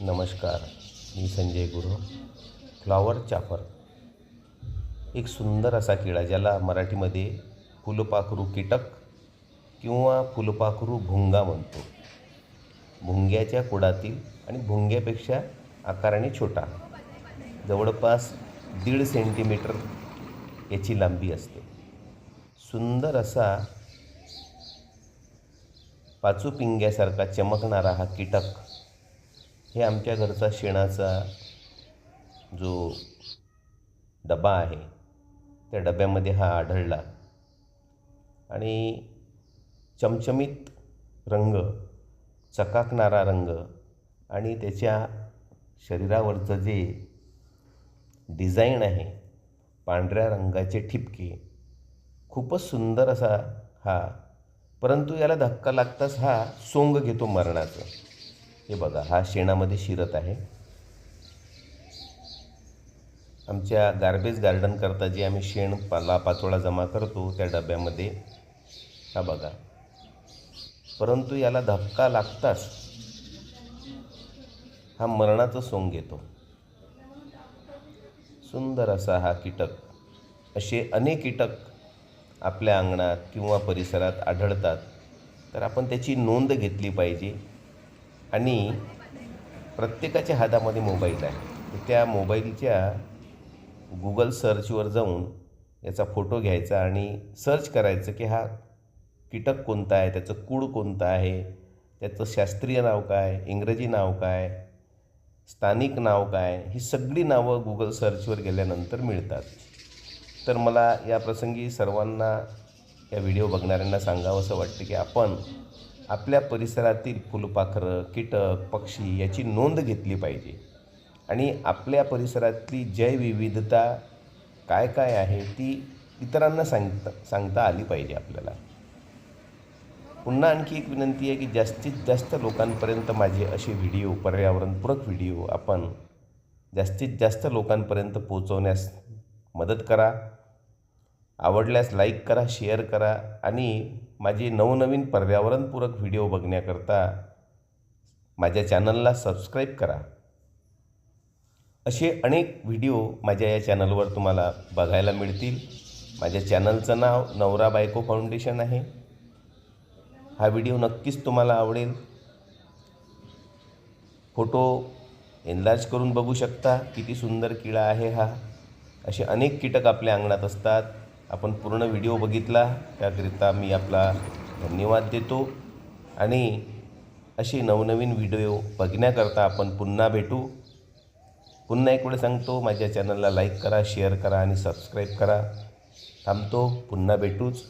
नमस्कार मी संजय गुरु फ्लॉवर चाफर. एक सुंदर असा किडा ज्याला मराठीमध्ये फुलपाखरू कीटक किंवा फुलपाखरू भुंगा म्हणतो. भुंग्याच्या कुडातील आणि भुंग्यापेक्षा आकाराने छोटा. जवळपास दीड सेंटीमीटर याची लांबी असते. सुंदर असा पाचूपिंग्यासारखा चमकणारा हा कीटक हे आमच्या घरचा शेणाचा जो डबा आहे त्या डब्यामध्ये हा आढळला. आणि चमचमीत रंग चकाकणारा रंग आणि त्याच्या शरीरावरचं जे डिझाईन आहे पांढऱ्या रंगाचे ठिपके खूपच सुंदर असा हा परंतु याला धक्का लागताच हा सोंग घेतो मरणाचं. हे बघा हा शेणामध्ये शिरत आहे. आमच्या गार्बेज गार्डनकरता जे आम्ही शेण पाला पाचोळा जमा करतो त्या डब्यामध्ये हा बघा. परंतु याला धक्का लागताच हा मरणाचं सोंग घेतो सुंदर असा हा कीटक असे अनेक कीटक आपल्या अंगणात किंवा परिसरात आढळतात. तर आपण त्याची नोंद घेतली पाहिजे. आणि प्रत्येकाच्या हातामध्ये मोबाईल आहे. त्या मोबाईलच्या गुगल सर्चवर जाऊन याचा फोटो घ्यायचा आणि सर्च करायचं की हा कीटक कोणता आहे त्याचं कूड कोणतं आहे त्याचं शास्त्रीय नाव काय इंग्रजी नाव काय स्थानिक नाव काय ही सगळी नावं गुगल सर्चवर गेल्यानंतर मिळतात. तर मला या प्रसंगी सर्वांना या व्हिडिओ बघणाऱ्यांना सांगावं असं वाटतं की आपण आपल्या परिसरातील फुलपाखरं कीटक पक्षी याची नोंद घेतली पाहिजे. आणि आपल्या परिसरातली जैवविविधता काय काय आहे ती इतरांना सांगता सांगता आली पाहिजे आपल्याला. पुन्हा आणखी एक विनंती आहे की जास्तीत जास्त लोकांपर्यंत माझे असे व्हिडिओ पर्यावरणपूरक व्हिडिओ आपण जास्तीत जास्त लोकांपर्यंत पोचवण्यास मदत करा. आवडल्यास लाईक करा शेअर करा आणि माझे नवनवीन पर्यावरणपूरक व्हिडिओ बघण्याकरता माझ्या चॅनलला सबस्क्राईब करा. असे अनेक व्हिडिओ माझ्या या चॅनलवर तुम्हाला बघायला मिळतील. माझ्या चॅनलचं नाव नवरा बायको फाउंडेशन आहे. हा व्हिडिओ नक्कीच तुम्हाला आवडेल. फोटो एनलार्ज करून बघू शकता. किती सुंदर किडा आहे हा. असे अनेक कीटक आपल्या अंगणात असतात. आपण पूर्ण व्हिडिओ बघितला त्याकरिता मी आपला धन्यवाद देतो. आणि असे नवनवीन व्हिडिओ बघण्याकरता आपण पुन्हा भेटू. पुन्हा एक वेळ सांगतो माझ्या चॅनलला लाईक करा शेअर करा आणि सबस्क्राईब करा. थांबतो पुन्हा भेटूच.